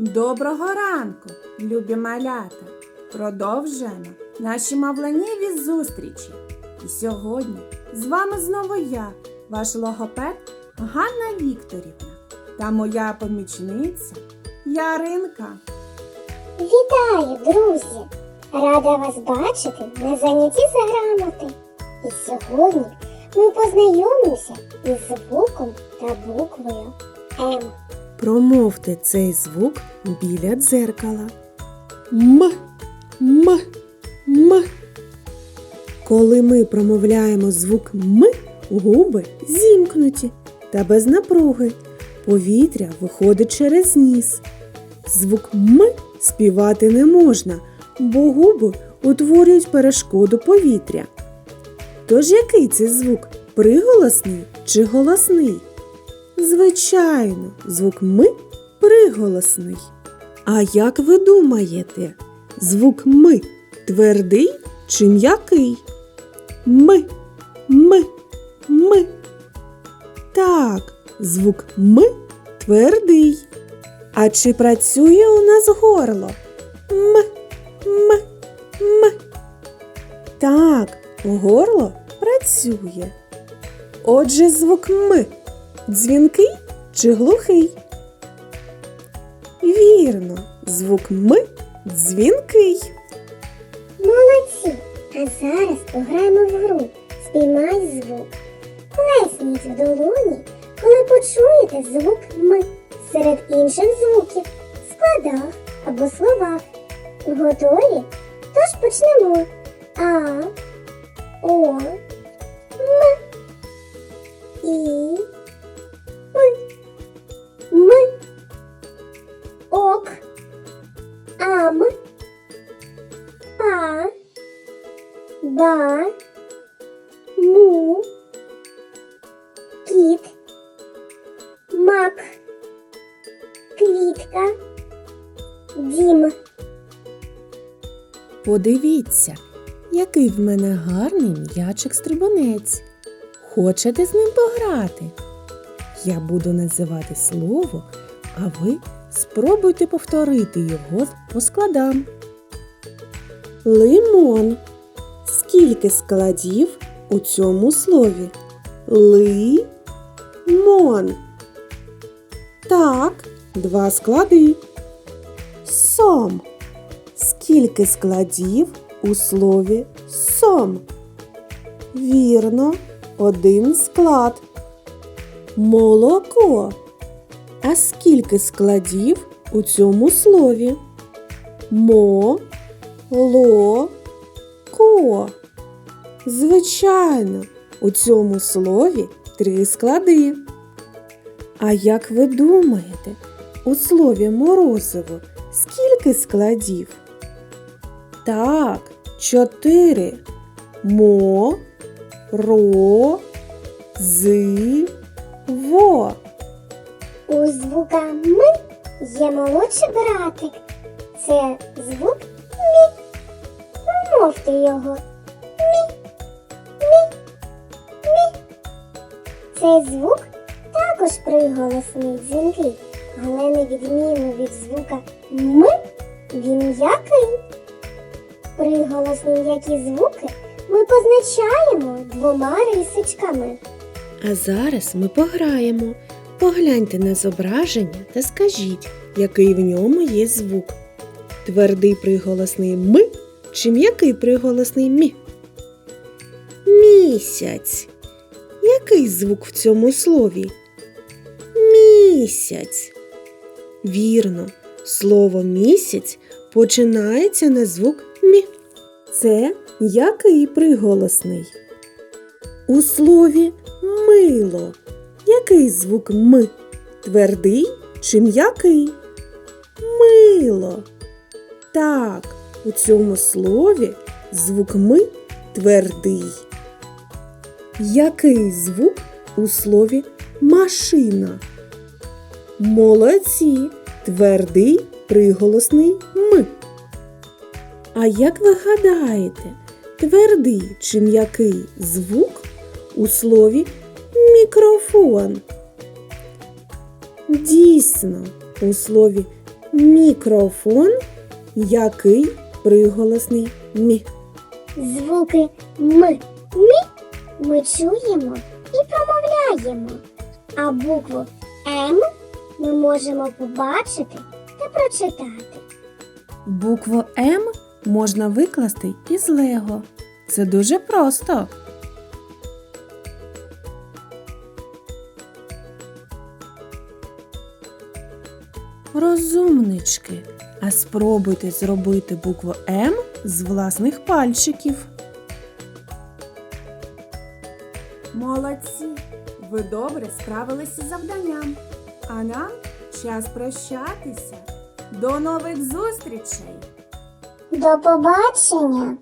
Доброго ранку, любі малята! Продовжуємо наші мавленєві зустрічі. І сьогодні з вами знову я, ваш логопед Ганна Вікторівна та моя помічниця Яринка. Вітаю, друзі! Рада вас бачити на занятті з грамоти. І сьогодні ми познайомимося із звуком та буквою М. Промовте цей звук біля дзеркала. М, м, м. Коли ми промовляємо звук М, губи зімкнуті та без напруги. Повітря виходить через ніс. Звук М співати не можна, бо губи утворюють перешкоду повітря. Тож який це звук? Приголосний чи голосний? Звичайно, звук М приголосний. А як ви думаєте, звук М твердий чи м'який? М, М, М. Так, звук М твердий. А чи працює у нас горло? М, М, М. Так, горло працює. Отже, звук М дзвінкий чи глухий? Вірно, звук М дзвінкий. Молодці! А зараз пограємо в гру. Спіймай звук. Плесніть в долоні, коли почуєте звук М серед інших звуків складах або словах. Готові? Тож почнемо. А, О, М, І, Ба, Му, Кіт, Мак, Квітка, Дім. Подивіться, який в мене гарний м'ячик-стрибунець. Хочете з ним пограти? Я буду називати слово, а ви спробуйте повторити його по складам. Лимон. Скільки складів у цьому слові? Ли-мон. Так, два склади. Сом. Скільки складів у слові сом? Вірно, один склад. Молоко. А скільки складів у цьому слові? Мо, ло, ко. Звичайно, у цьому слові три склади. А як ви думаєте, у слові морозиво скільки складів? Так, чотири. Мо, ро, зи, во. У звука М є молодший братик. Це звук Мі. Промовте його. Цей звук також приголосний дзвінкий, але на відміну від звука М, він м'який. Приголосні м'які звуки ми позначаємо двома рисочками. А зараз ми пограємо. Погляньте на зображення та скажіть, який в ньому є звук. Твердий приголосний м чи м'який приголосний мі? Місяць. Який звук в цьому слові? Місяць. Вірно, слово місяць починається на звук мі. Це який приголосний? У слові мило. Який звук М? Твердий чи м'який? Мило. Так, у цьому слові звук М твердий. Який звук у слові машина? Молодці. Твердий приголосний М. А як ви гадаєте, твердий чи м'який звук у слові мікрофон? Дійсно, у слові Мікрофон. Який приголосний мі? Звуки м, мі ми чуємо і промовляємо, а букву М ми можемо побачити та прочитати. Букву М можна викласти із Лего. Це дуже просто. Розумнички. А спробуйте зробити букву М з власних пальчиків. Молодці! Ви добре справилися з завданням. А нам час прощатися. До нових зустрічей! До побачення!